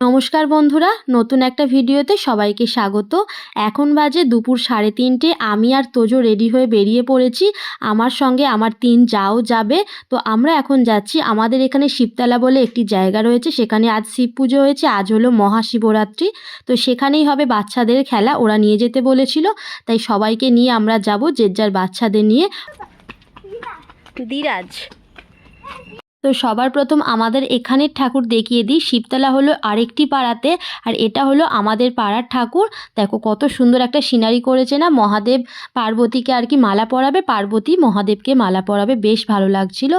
নমস্কার বন্ধুরা, নতুন একটা ভিডিওতে সবাইকে স্বাগত। এখন বাজে দুপুর সাড়ে তিনটে, আমি আর তোজো রেডি হয়ে বেরিয়ে পড়েছি। আমার সঙ্গে আমার তিন যাও যাবে। তো আমরা এখন যাচ্ছি, আমাদের এখানে শিবতলা বলে একটি জায়গা রয়েছে, সেখানে আজ শিব পুজো হয়েছে, আজ হলো মহাশিবরাত্রি। তো সেখানেই হবে বাচ্চাদের খেলা, ওরা নিয়ে যেতে বলেছিল, তাই সবাইকে নিয়ে আমরা যাব, যে যার বাচ্চাদের নিয়ে। দিরাজ তো সবার প্রথম আমাদের এখানের ঠাকুর দেখিয়ে দিই। শিবতলা হলো আরেকটি পাড়াতে আর এটা হলো আমাদের পাড়ার ঠাকুর। দেখো কত সুন্দর একটা সিনারি করেছে না? মহাদেব পার্বতীকে আর কি মালা পরাবে, পার্বতী মহাদেবকে মালা পরাবে। বেশ ভালো লাগছিল।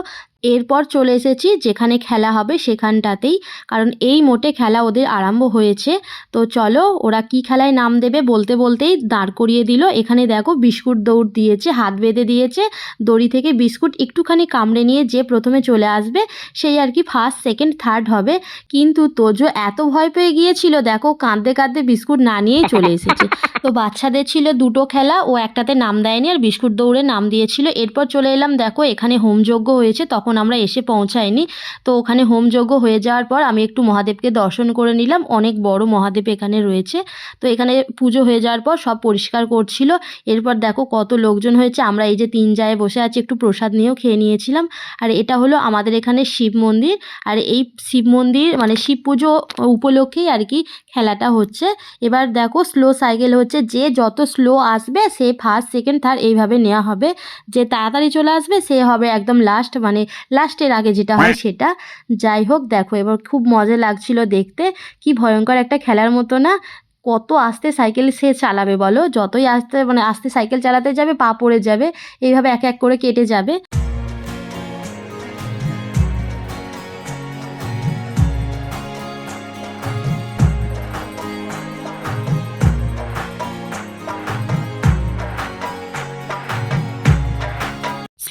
এরপর চলে এসেছি যেখানে খেলা হবে সেখানটাতেই, কারণ এই মোটে খেলা ওদের আরম্ভ হয়েছে। তো চলো, ওরা কি খেলায় নাম দেবে বলতে বলতেই দাঁড় করিয়ে দিল। এখানে দেখো বিস্কুট দৌড় দিয়েছে, হাত বেঁধে দিয়েছে, দড়ি থেকে বিস্কুট একটুখানি কামড়ে নিয়ে যে প্রথমে চলে আসবে, সেই আর কি ফার্স্ট সেকেন্ড থার্ড হবে। কিন্তু তোজো এত ভয় পেয়ে গিয়েছিল, দেখো কাঁদতে কাঁদতে বিস্কুট না নিয়েই চলে এসেছে। তো বাচ্চাদের ছিল দুটো খেলা, ও একটাতে নাম দেয়নি আর বিস্কুট দৌড়ে নাম দিয়েছিল। এরপর চলে এলাম, দেখো এখানে হোমযজ্ঞ হয়েছে, তখন আমরা এসে পৌঁছাইনি তো ওখানে হোমযজ্ঞ হয়ে যাওয়ার পর আমি একটু মহাদেবকে দর্শন করে নিলাম। অনেক বড় মহাদেব এখানে রয়েছে। তো এখানে পুজো হয়ে যাওয়ার পর সব পরিষ্কার করছিল। এরপর দেখো কত লোকজন হয়েছে। আমরা এই যে তিন জায়গায় বসে আছি, একটু প্রসাদ নিয়েও খেয়ে নিয়েছিলাম। আর এটা হলো আমাদের এখানে শিব মন্দির। আর এই শিব মন্দির মানে শিব পুজো উপলক্ষেই আর কি খেলাটা হচ্ছে। এবার দেখো স্লো সাইকেল হচ্ছে। যে যত স্লো আসবে, সে ফার্স্ট সেকেন্ড থার্ড এইভাবে নেওয়া হবে। যে তাড়াতাড়ি চলে আসবে, সে হবে একদম লাস্ট মানে লাস্টের আগে যেটা হয় সেটা। যাই হোক দেখো, এবার খুব মজা লাগছিল দেখতে। কি ভয়ঙ্কর একটা খেলার মতো না। কত আস্তে সাইকেল সে চালাবে বলো? যতই আস্তে মানে আস্তে সাইকেল চালাতে যাবে, পা পড়ে যাবে। এইভাবে এক এক করে কেটে যাবে।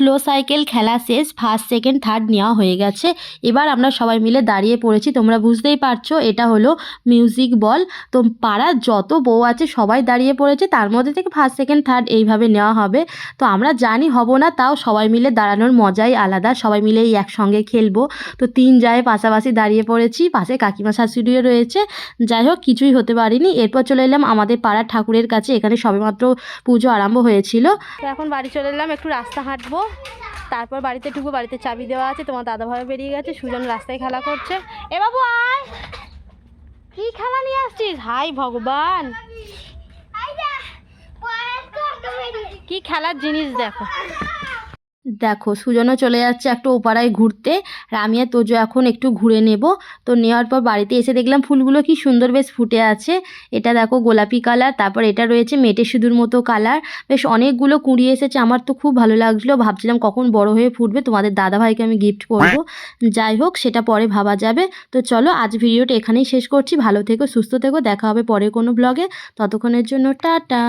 স্লো সাইকেল খেলা শেষ ফার্স্ট সেকেন্ড থার্ড নেওয়া হয়ে গেছে। এবার আমরা সবাই মিলে দাঁড়িয়ে পড়েছি, তোমরা বুঝতেই পারছ, এটা হলো মিউজিক বল তো পাড়ার যত বউ আছে, সবাই দাঁড়িয়ে পড়েছে, তার মধ্যে থেকে ফার্স্ট সেকেন্ড থার্ড এইভাবে নেওয়া হবে। তো আমরা জানি হব না, তাও সবাই মিলে দাঁড়ানোর মজাই আলাদা, সবাই মিলে এই একসঙ্গে খেলব। তো তিন যায় পাশাপাশি দাঁড়িয়ে পড়েছি, পাশে কাকিমা শাশুড়িও রয়েছে। যাই হোক, কিছুই হতে পারিনি। এরপর চলে এলাম আমাদের পাড়ার ঠাকুরের কাছে, এখানে সবেমাত্র পুজো আরম্ভ হয়েছিল। তো এখন বাড়ি চলে এলাম, একটু রাস্তা হাঁটবো। তারপর বাড়িতে ঢুকবো বাড়িতে চাবি দেওয়া আছে তোমার দাদা ভাবে বেরিয়ে গেছে সুজন রাস্তায় খেলা করছে। এ বাবু আয়! কি খেলা নিয়ে আসছিস? হাই ভগবান! কি খেলার জিনিস দেখো। দেখো, সুজনও চলে যাচ্ছে একটু ওপাড়ায় ঘুরতে। আর আমি আর তোজো এখন একটু ঘুরে নেব। তো নেওয়ার পর বাড়িতে এসে দেখলাম ফুলগুলো কি সুন্দর বেশ ফুটে আছে। এটা দেখো গোলাপি কালার, তারপর এটা রয়েছে মেটে সিঁদুর মতো কালার। বেশ অনেকগুলো কুড়ি এসেছে, আমার তো খুব ভালো লাগছিল ভাবছিলাম কখন বড় হয়ে ফুটবে, তোমাদের দাদা ভাইকে আমি গিফট করব। যাই হোক, সেটা পরে ভাবা যাবে। তো চলো, আজ ভিডিওটা এখানেই শেষ করছি। ভালো থেকো, সুস্থ থেকো, দেখা হবে পরে কোনো ব্লগে ততক্ষণের জন্য টাটা।